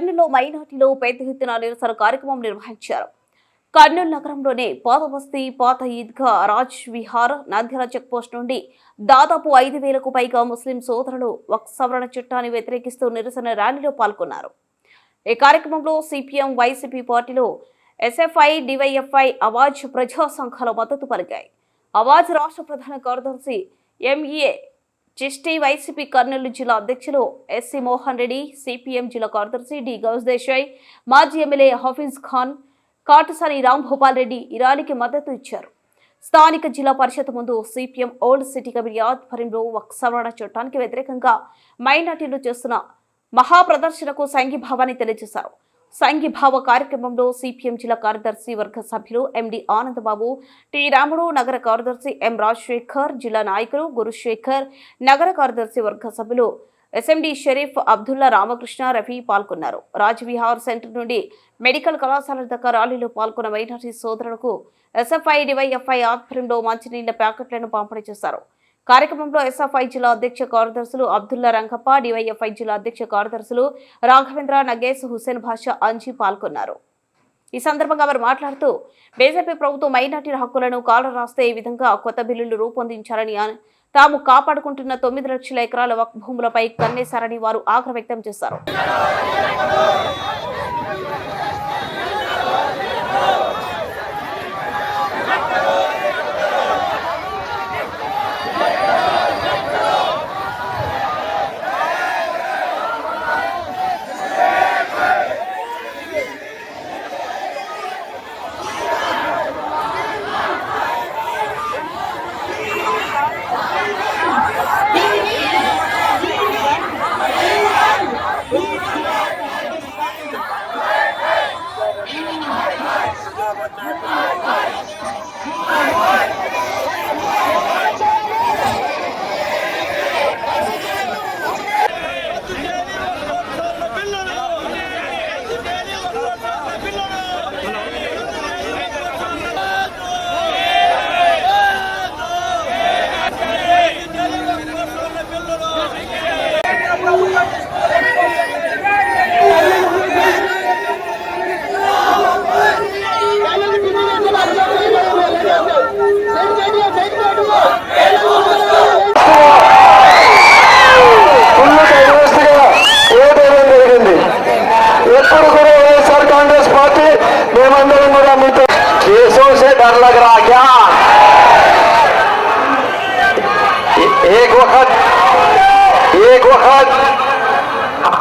కర్నూలులో మైనార్టీలో పెద్ద ఎత్తున నిరసన కార్యక్రమం నిర్వహించారు. కర్నూలు నగరంలోనే పాత బస్తీ పాత ఈద్గా రాజ్ విహార్ నంద్యాల చెక్పోస్ట్ నుండి దాదాపు ఐదు వేలకు పైగా ముస్లిం సోదరులు ఒక సవరణ చట్టాన్ని వ్యతిరేకిస్తూ నిరసన ర్యాలీలో పాల్గొన్నారు. ఈ కార్యక్రమంలో సిపిఎం వైసీపీ పార్టీలో ఎస్ఎఫ్ఐ డివైఎఫ్ఐ అవాజ్ ప్రజా సంఘాల మద్దతు పలికాయి. అవాజ్ రాష్ట్ర ప్రధాన కార్యదర్శి ఎంఈఏ జిస్టీ వైసీపీ కర్నూలు జిల్లా అధ్యక్షులు ఎస్సీ మోహన్ రెడ్డి సిపిఎం జిల్లా కార్యదర్శి డి గౌస్ దేశాయ్ మాజీ ఎమ్మెల్యే హఫీజ్ ఖాన్ కాటసాని రాంభూపాల్ రెడ్డి ఇరానికి మద్దతు ఇచ్చారు. స్థానిక జిల్లా పరిషత్ ముందు సిపిఎం ఓల్డ్ సిటీ కమిటీ ఆధ్వర్యంలో వక్ సవరణ చట్టానికి వ్యతిరేకంగా మైనార్టీలు చేస్తున్న మహాప్రదర్శనకు సంఘీభావాన్ని తెలియజేశారు. సంఘీభావ కార్యక్రమంలో సిపిఎం జిల్లా కార్యదర్శి వర్గ సభ్యులు ఎండి ఆనందబాబు టి రాముడు నగర కార్యదర్శి ఎం రాజశేఖర్ జిల్లా నాయకులు గురుశేఖర్ నగర కార్యదర్శి వర్గ సభ్యులు ఎస్ఎండి షరీఫ్ అబ్దుల్లా రామకృష్ణ రఫీ పాల్గొన్నారు. రాజ్విహార్ సెంటర్ నుండి మెడికల్ కళాశాల దాకా ర్యాలీలో పాల్గొన్న మైనార్టీ సోదరులకు ఎస్ఎఫ్ఐ డివైఎఫ్ఐ ఆధ్వర్యంలో మంచినీళ్ళ ప్యాకెట్లను పంపిణీ చేశారు. కార్యక్రమంలో ఎస్ఎఫ్ఐ జిల్లా అధ్యక్ష కార్యదర్శులు అబ్దుల్లా రంగప్ప డివైఎఫ్ఐ జిల్లా అధ్యక్ష కార్యదర్శులు రాఘవేంద్ర నగేష్ హుసేన్ భాషా అంజీ పాల్గొన్నారు. ఈ సందర్భంగా వారు మాట్లాడుతూ బీజేపీ ప్రభుత్వం మైనార్టీల హక్కులను కాల రాస్తే ఈ విధంగా కొత్త బిల్లులు రూపొందించారని తాము కాపాడుకుంటున్న తొమ్మిది లక్షల ఎకరాల వక్ భూములపై కన్నేశారని వారు ఆగ్రహ వ్యక్తం చేశారు.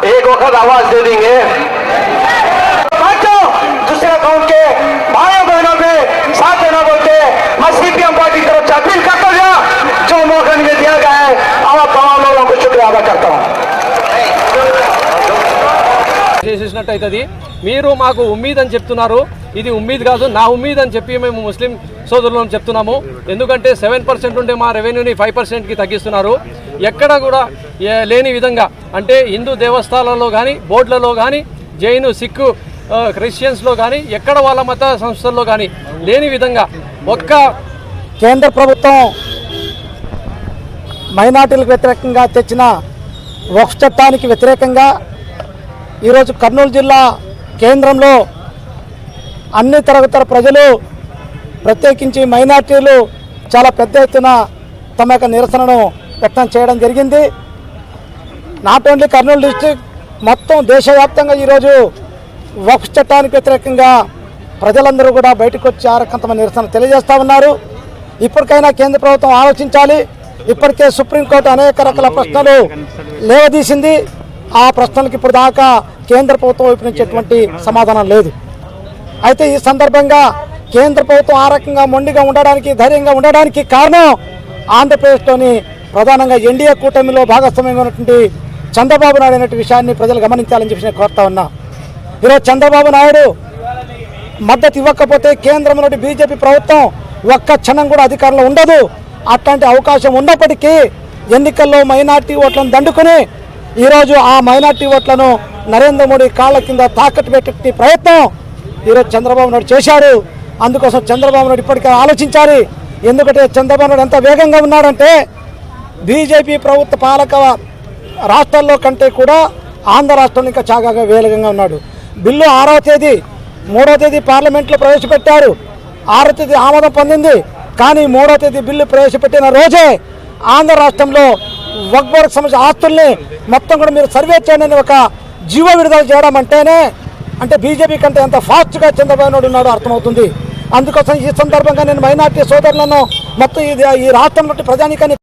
एक वक्त आवाज दे देंगे बच्चों दूसरे कौन के भाइयों बहनों पे साथ देना बोलते मैं सीपीएम पार्टी की तरफ से अपील करता हूँ जो मौका मुझे दिया गया है और तमाम लोगों को शुक्रिया अदा करता हूँ చేసేసినట్టు అవుతుంది మీరు మాకు ఉమ్మీద్ అని చెప్తున్నారు ఇది ఉమ్మీద్ కాదు నా ఉమ్మీద్ అని చెప్పి మేము ముస్లిం సోదరులను చెప్తున్నాము ఎందుకంటే సెవెన్ పర్సెంట్ ఉంటే మా రెవెన్యూని ఫైవ్ పర్సెంట్కి తగ్గిస్తున్నారు ఎక్కడ కూడా లేని విధంగా అంటే హిందూ దేవస్థానాల్లో కానీ బోర్డులలో కానీ జైను సిక్కు క్రిస్టియన్స్లో కానీ ఎక్కడ వాళ్ళ మత సంస్థల్లో కానీ లేని విధంగా ఒక్క కేంద్ర ప్రభుత్వం మైనార్టీలకు వ్యతిరేకంగా తెచ్చిన వక్ఫ్ చట్టానికి వ్యతిరేకంగా ఈరోజు కర్నూలు జిల్లా కేంద్రంలో అన్ని తరగతుల ప్రజలు ప్రత్యేకించి మైనార్టీలు చాలా పెద్ద ఎత్తున తమ యొక్క నిరసనను వ్యక్తం చేయడం జరిగింది. నాట్ ఓన్లీ కర్నూలు డిస్టిక్ మొత్తం దేశవ్యాప్తంగా ఈరోజు వక్ఫ్ చట్టానికి వ్యతిరేకంగా ప్రజలందరూ కూడా బయటకు వచ్చి ఆ నిరసన తెలియజేస్తూ ఉన్నారు. ఇప్పటికైనా కేంద్ర ప్రభుత్వం ఆలోచించాలి. ఇప్పటికే సుప్రీంకోర్టు అనేక రకాల ప్రశ్నలు లేవదీసింది. ఆ ప్రశ్నలకు ఇప్పుడు దాకా కేంద్ర ప్రభుత్వం వైపు నుంచి ఎటువంటి సమాధానం లేదు. అయితే ఈ సందర్భంగా కేంద్ర ప్రభుత్వం ఆ రకంగా మొండిగా ఉండడానికి ధైర్యంగా ఉండడానికి కారణం ఆంధ్రప్రదేశ్లోని ప్రధానంగా ఎన్డీఏ కూటమిలో భాగస్వామ్యంగా ఉన్నటువంటి చంద్రబాబు నాయుడు అనేటువంటి విషయాన్ని ప్రజలు గమనించాలని చెప్పి నేను కోరుతా ఉన్నా. ఈరోజు చంద్రబాబు నాయుడు మద్దతు ఇవ్వకపోతే కేంద్రంలోని బీజేపీ ప్రభుత్వం ఒక్క క్షణం కూడా అధికారంలో ఉండదు. అట్లాంటి అవకాశం ఉన్నప్పటికీ ఎన్నికల్లో మైనార్టీ ఓట్లను దండుకుని ఈరోజు ఆ మైనార్టీ ఓట్లను నరేంద్ర మోడీ కాళ్ళ కింద తాకట్టు పెట్టే ప్రయత్నం ఈరోజు చంద్రబాబు నాయుడు చేశారు అందుకోసం చంద్రబాబు నాయుడు ఇప్పటికే ఆలోచించాలి. ఎందుకంటే చంద్రబాబు నాయుడు ఎంత వేగంగా ఉన్నాడంటే బీజేపీ ప్రభుత్వ పాలక రాష్ట్రాల్లో కంటే కూడా ఆంధ్ర రాష్ట్రంలో ఇంకా చాగా వేగంగా ఉన్నాడు. బిల్లు ఆరవ తేదీ మూడవ తేదీ పార్లమెంట్లో ప్రవేశపెట్టారు. ఆరో తేదీ ఆమోదం పొందింది. కానీ మూడో తేదీ బిల్లు ప్రవేశపెట్టిన రోజే ఆంధ్ర రాష్ట్రంలో వక్బర్గ్ సమస్య ఆస్తుల్ని మొత్తం కూడా మీరు సర్వే చేయండి ఒక జీవో విడుదల చేయడం అంటేనే అంటే బీజేపీ కంటే ఎంత ఫాస్ట్గా చంద్రబాబు నాయుడు ఉన్నాడో అర్థమవుతుంది. అందుకోసం ఈ సందర్భంగా నేను మైనార్టీ సోదరులను మొత్తం ఇది ఈ రాష్ట్రంలో ప్రజానికాన్ని